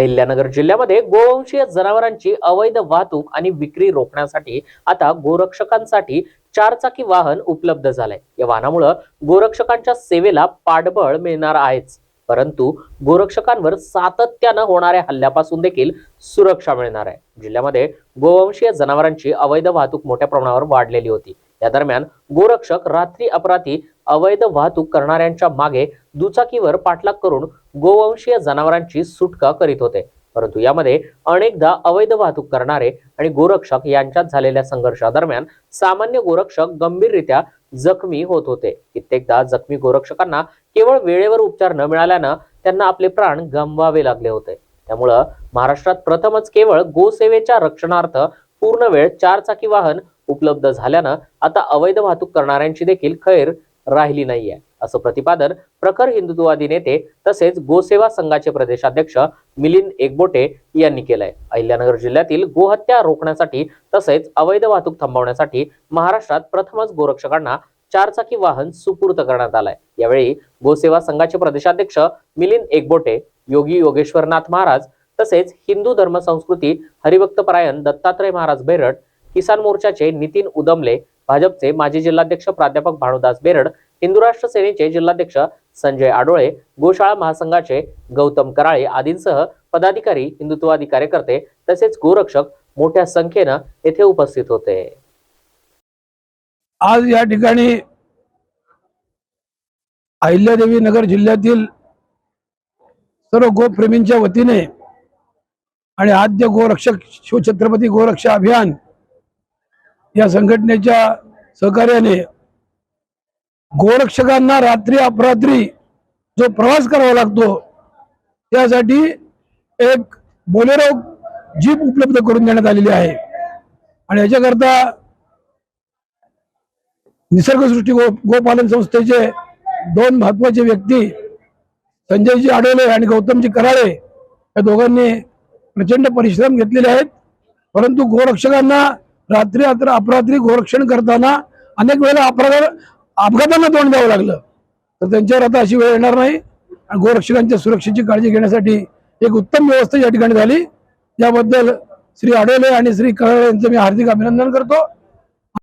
अहिल्यानगर जिल्ह्यामध्ये गोवंशीय जनावरांची अवैध वाहतूक आणि विक्री रोखण्यासाठी आता गोरक्षकांसाठी चारचाकी वाहन उपलब्ध झालंय. या वाहनामुळं गोरक्षकांच्या सेवेला पाठबळ मिळणार आहेच. परंतु गोरक्षकांवर सातत्यानं होणाऱ्या हल्ल्यापासून देखील सुरक्षा मिळणार आहे. जिल्ह्यामध्ये गोवंशीय जनावरांची अवैध वाहतूक मोठ्या प्रमाणावर वाढलेली होती. या दरम्यान गोरक्षक रात्री अपराधी अवैध वाहतूक करणाऱ्यांच्या मागे दुचाकीवर पाठलाग करून गोवंशीय जनावरांची सुटका करीत होते. परंतु यामध्ये अनेकदा अवैध वाहतूक करणारे आणि गोरक्षक यांच्यात झालेल्या संघर्षादरम्यान सामान्य गोरक्षक गंभीररित्या जखमी होत होते. कित्येकदा जखमी गोरक्षकांना केवळ वेळेवर उपचार न मिळाल्यानं त्यांना आपले प्राण गमवावे लागले होते. त्यामुळं महाराष्ट्रात प्रथमच केवळ गोसेवेच्या रक्षणार्थ पूर्ण वेळ चारचाकी वाहन उपलब्ध झाल्यानं आता अवैध वाहतूक करणाऱ्यांची देखील खैर राहिली नाहीये. असं प्रतिपादन प्रखर हिंदुत्ववादी नेते तसेच गोसेवा संघाचे प्रदेशाध्यक्ष मिलिंद एकबोटे यांनी केलंय. अहिल्यानगर जिल्ह्यातील गोहत्या रोखण्यासाठी तसेच अवैध वाहतूक थांबवण्यासाठी महाराष्ट्रात प्रथमच गोरक्षकांना चारचाकी वाहन सुपूर्त करण्यात आलाय. यावेळी गोसेवा संघाचे प्रदेशाध्यक्ष मिलिंद एकबोटे योगी योगेश्वरनाथ महाराज तसेच हिंदू धर्म संस्कृती हरिभक्तपरायण दत्तात्रय महाराज बेरड किसान मोर्चाचे नितीन उदमले भाजपचे माजी जिल्हाध्यक्ष प्राध्यापक भानुदास बेरड हिंदू राष्ट्र सेनेचे जिल्हाध्यक्ष संजय आडोळे गोशाळा महासंघाचे गौतम कराळे आदींसह पदाधिकारी हिंदुत्ववादी कार्यकर्ते तसेच गोरक्षक मोठ्या संख्येनं येथे उपस्थित होते. आज या ठिकाणी अहिल्यादेवी नगर जिल्ह्यातील सर्व गोप्रेमींच्या वतीने आणि आद्य गोरक्षक शिवछत्रपती गोरक्षा अभियान या संघटनेच्या सहकार्याने गोरक्षकांना रात्री अपरात्री जो प्रवास करावा लागतो त्यासाठी एक बोलेरो जीप उपलब्ध करून देण्यात आलेली आहे. आणि याच्याकरता निसर्गसृष्टी गो गोपालन संस्थेचे दोन महत्त्वाचे व्यक्ती संजयजी आडोले आणि गौतमजी कराळे या दोघांनी प्रचंड परिश्रम घेतलेले आहेत. परंतु गोरक्षकांना रात्री अत्र अपरात्री गोरक्षण करताना अनेक वेळेला अपराध अपघातांना तोंड द्यावं लागलं. तर त्यांच्यावर आता अशी वेळ येणार नाही. आणि गोरक्षकांच्या सुरक्षेची काळजी घेण्यासाठी एक उत्तम व्यवस्था या ठिकाणी झाली. याबद्दल श्री आडोले आणि श्री कळळे यांचं मी हार्दिक अभिनंदन करतो.